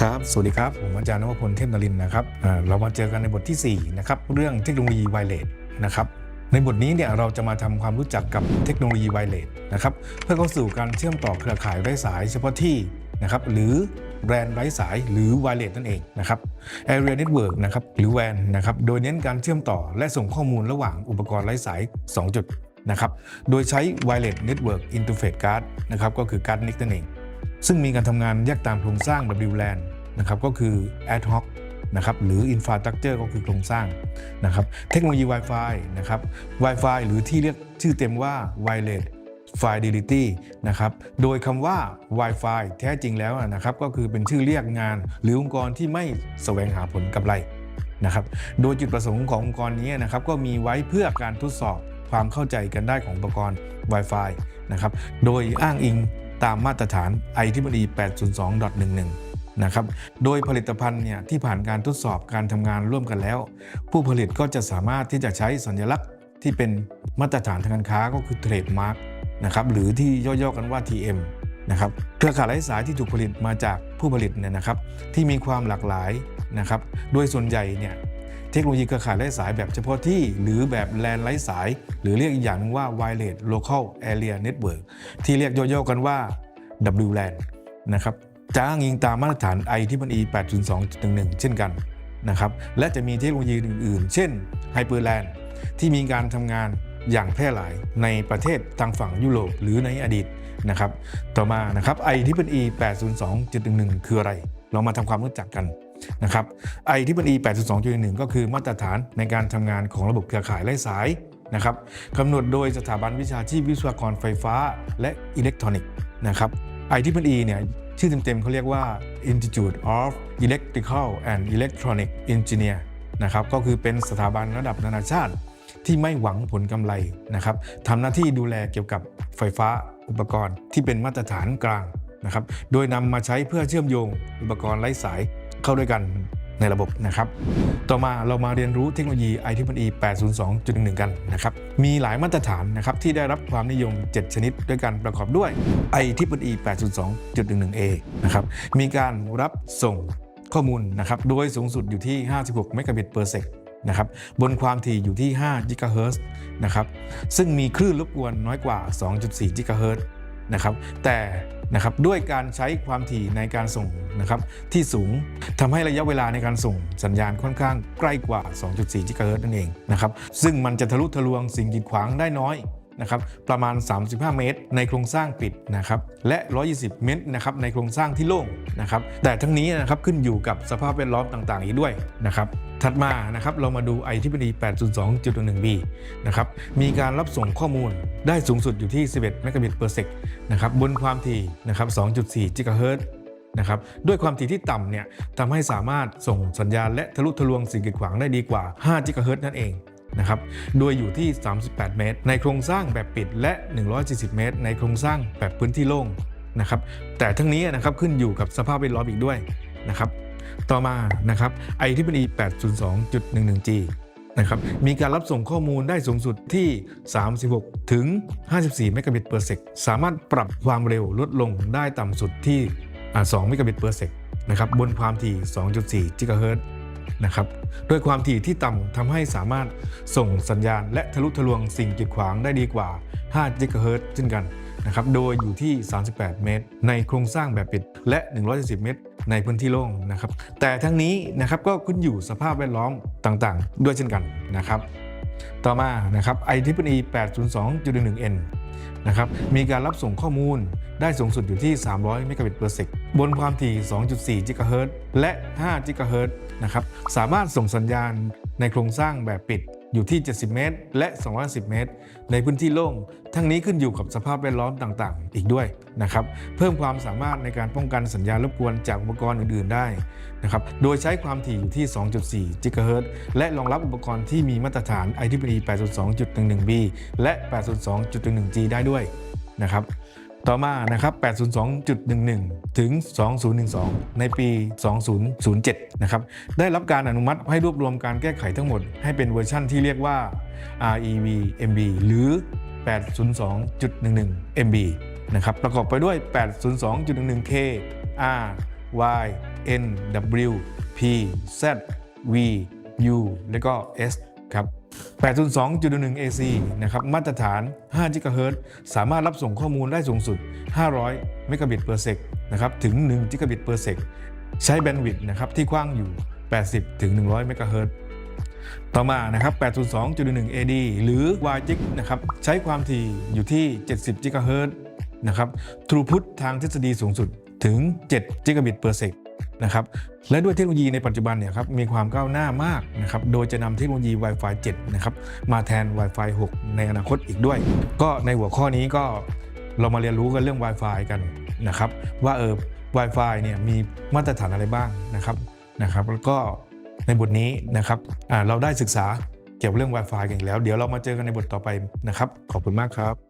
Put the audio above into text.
ครับ สวัสดีครับ ผมอาจารย์นวพลเทพนรินทร์นะครับ เรามาเจอกันในบทที่ 4 นะครับ เรื่องเทคโนโลยีไวเลสนะครับ ในบทนี้เนี่ยเราจะมาทำความรู้จักกับเทคโนโลยีไวเลสนะครับ เพื่อเข้าสู่การเชื่อมต่อเครือข่ายไร้สายเฉพาะที่นะครับ หรือแบรนด์ไร้สายหรือไวเลสนั่นเองนะครับ Area Network นะครับ หรือ WAN นะครับ โดยเน้นการเชื่อมต่อและส่งข้อมูลระหว่างอุปกรณ์ไร้สาย 2 จุดนะครับ โดยใช้ Wireless Network Interface Card นะครับ ก็คือ Card NIC นั่นเอง ซึ่งมีการทำงานแยกตามโครงสร้าง WLAN นะครับก็คือ ad hoc นะครับหรือ infrastructure ก็คือโครงสร้างนะครับเทคโนโลยี Wi-Fi นะครับ Wi-Fi หรือที่เรียกชื่อเต็มว่า Wireless Fidelity นะครับโดยคำว่า Wi-Fi แท้จริงแล้วนะครับก็คือเป็นชื่อเรียกงาน หรือองค์กรที่ไม่แสวงหาผลกำไรนะครับโดยจุดประสงค์ขององค์กรนี้นะครับก็มีไว้เพื่อการทดสอบความเข้าใจกันได้ของอุปกรณ์ Wi-Fi นะครับโดยอ้างอิง ตามมาตรฐาน IEEE 802.11 นะครับ โดยผลิตภัณฑ์เนี่ยที่ผ่านการทดสอบการทำงานร่วมกันแล้ว ผู้ผลิตก็จะสามารถที่จะใช้สัญลักษณ์ที่เป็นมาตรฐานทางการค้าก็คือเทรดมาร์กนะครับหรือที่ย่อๆกันว่า TM นะครับเครือข่ายไร้สายที่ถูกผลิตมาจากผู้ผลิตเนี่ยนะครับ ที่มีความหลากหลายนะครับ โดยส่วนใหญ่เนี่ย เทคโนโลยีเครือข่ายไร้สายแบบเฉพาะที่ หรือแบบแลนไร้สาย หรือเรียกอีกอย่างนึงว่า Wireless Local Area Network ที่เรียกย่อๆกันว่า WLAN นะครับจะอ้างอิงตามมาตรฐาน IEEE 802.11 เช่นกันนะครับและจะมีเทคโนโลยีอื่นๆ เช่น Hyperland ที่มีการทำงานอย่างแพร่หลายในประเทศทางฝั่งยุโรปหรือในอดีตนะครับ ต่อมานะครับ IEEE 802.11 คืออะไร เรามาทำความรู้จักกัน นะครับ IEEE 82.1 ก็คือมาตรฐานในการทำงานของระบบเครือข่ายไร้สายนะครับกำหนดโดยสถาบันวิชาชีพวิศวกรไฟฟ้าและอิเล็กทรอนิกส์นะครับ IEEE เนี่ยชื่อเต็มๆเขาเรียกว่า Institute of Electrical and Electronic Engineer นะครับก็คือเป็นสถาบันระดับนานาชาติที่ไม่หวังผลกำไรนะครับทำหน้าที่ดูแลเกี่ยวกับไฟฟ้าอุปกรณ์ที่เป็นมาตรฐานกลางนะครับโดยนำมาใช้เพื่อเชื่อมโยงอุปกรณ์ไร้สาย เข้าด้วยกันในระบบนะครับ ต่อมาเรามาเรียนรู้เทคโนโลยี IEEE 802.11 กันนะครับ มีหลายมาตรฐานนะครับที่ได้รับความนิยม 7 ชนิดด้วยกันประกอบด้วย IEEE 802.11a นะครับ มีการรับส่งข้อมูลนะครับโดยสูงสุดอยู่ที่ 56 เมกะบิต per sec นะครับบนความถี่อยู่ที่5 GHz นะครับซึ่งมีคลื่นรบกวนน้อยกว่า 2.4 GHz นะครับแต่ นะครับด้วยการใช้ความถี่ในการส่งนะครับที่สูงทำให้ระยะเวลาในการส่งสัญญาณค่อนข้างใกล้กว่า 2.4 GHz นั่นเองนะครับซึ่งมันจะทะลุทะลวงสิ่งกีดขวางได้น้อยนะครับประมาณ 35 เมตร ในโครงสร้างปิดนะครับและ 120 เมตรนะครับในโครงสร้างที่โล่งนะครับแต่ทั้งนี้นะครับขึ้นอยู่กับสภาพแวดล้อมต่างๆ อีกด้วยนะครับ ถัดมานะครับเรามาดู IEEE 802.1b นะครับมีการรับส่งข้อมูลได้สูงสุดอยู่ที่ 11เมกะบิต per sec นะครับบนความถี่นะครับ2.4 GHz นะครับด้วยความถี่ที่ต่ำเนี่ยทำให้สามารถส่งสัญญาณและทะลุทะลวงสิ่งกีดขวางได้ดีกว่า 5 GHz นั่นเองนะครับโดยอยู่ที่ 38 เมตร ในโครงสร้างแบบปิดและ 140 เมตร ในโครงสร้างแบบพื้นที่โล่งนะครับแต่ทั้งนี้นะครับขึ้นอยู่กับสภาพแวดล้อมอีกด้วยนะครับ ต่อมานะครับ IEEE 802.11g นะครับมีการรับส่งข้อมูลได้สูงสุดที่ 36 ถึง 54 เมกะบิต per sec สามารถปรับความเร็วลดลงได้ต่ำสุดที่อ่า2เมกะบิต per sec นะครับบนความถี่ 2.4 GHz นะครับด้วยความถี่ที่ต่ำทำให้สามารถส่งสัญญาณและทะลุทะลวงสิ่งกีดขวางได้ดีกว่า5 GHz เช่นกัน นะครับ โดยอยู่ที่ 38 เมตร ในโครงสร้างแบบปิดและ140เมตร ในพื้นที่โล่งนะครับ แต่ทั้งนี้นะครับก็ขึ้นอยู่สภาพแวดล้อมต่างๆ ด้วยเช่นกันนะครับ ต่อมานะครับ IEEE 802.11n นะครับมีการรับส่งข้อมูลได้สูงสุดอยู่ที่ 300 เมกะบิต per sec บนความถี่ 2.4 GHz และ5 GHz นะครับ สามารถส่งสัญญาณในโครงสร้างแบบปิด อยู่ที่ 70 เมตร และ210เมตร ในพื้นที่โล่ง ทั้งนี้ขึ้นอยู่กับสภาพแวดล้อมต่างๆ อีกด้วยนะครับ เพิ่มความสามารถในการป้องกันสัญญาณรบกวนจากอุปกรณ์อื่นๆได้นะครับ โดยใช้ความถี่อยู่ที่ 2.4 GHz และรองรับอุปกรณ์ที่มีมาตรฐาน IEEE 802.11b และ 802.11g ได้ด้วยนะครับ ต่อมานะครับ 802.11 ถึง 2012 ในปี 2007 นะครับ ได้รับการอนุมัติให้รวบรวมการแก้ไขทั้งหมด ให้เป็นเวอร์ชั่นที่เรียกว่า REV MB หรือ 802.11 MB นะครับ ประกอบไปด้วย 802.11K R Y N W P Z V U แล้วก็ S 802.1 AC นะครับมาตรฐาน5 GHz สามารถรับส่งข้อมูลได้สูงสุด 500 Mbps นะครับถึง 1 g b p s ใช้แบนด์วิดต์นะครับที่กว้างอยู่ 80 ถึง 100 MHz ต่อมานะครับ 802.1 AD หรือ YGIG นะครับใช้ความถี่อยู่ที่ 70 GHz นะครับ Throughput ทางทฤษฎีสูงสุดถึง 7 g b p s นะครับและด้วยเทคโนโลยีในปัจจุบันเนี่ยครับมีความก้าวหน้ามากนะครับโดยจะนำเทคโนโลยี Wi-Fi 7 นะครับมาแทน Wi-Fi 6 ในอนาคตอีกด้วย ก็ในหัวข้อนี้ก็เรามาเรียนรู้กันเรื่อง Wi-Fi กันนะครับว่าเออ Wi-Fi เนี่ยมีมาตรฐานอะไรบ้างนะครับนะครับแล้วก็ในบทนี้นะครับเราได้ศึกษาเกี่ยวกับเรื่อง Wi-Fi กันอีกแล้ว เดี๋ยวเรามาเจอกันในบทต่อไปนะครับ ขอบคุณมากครับ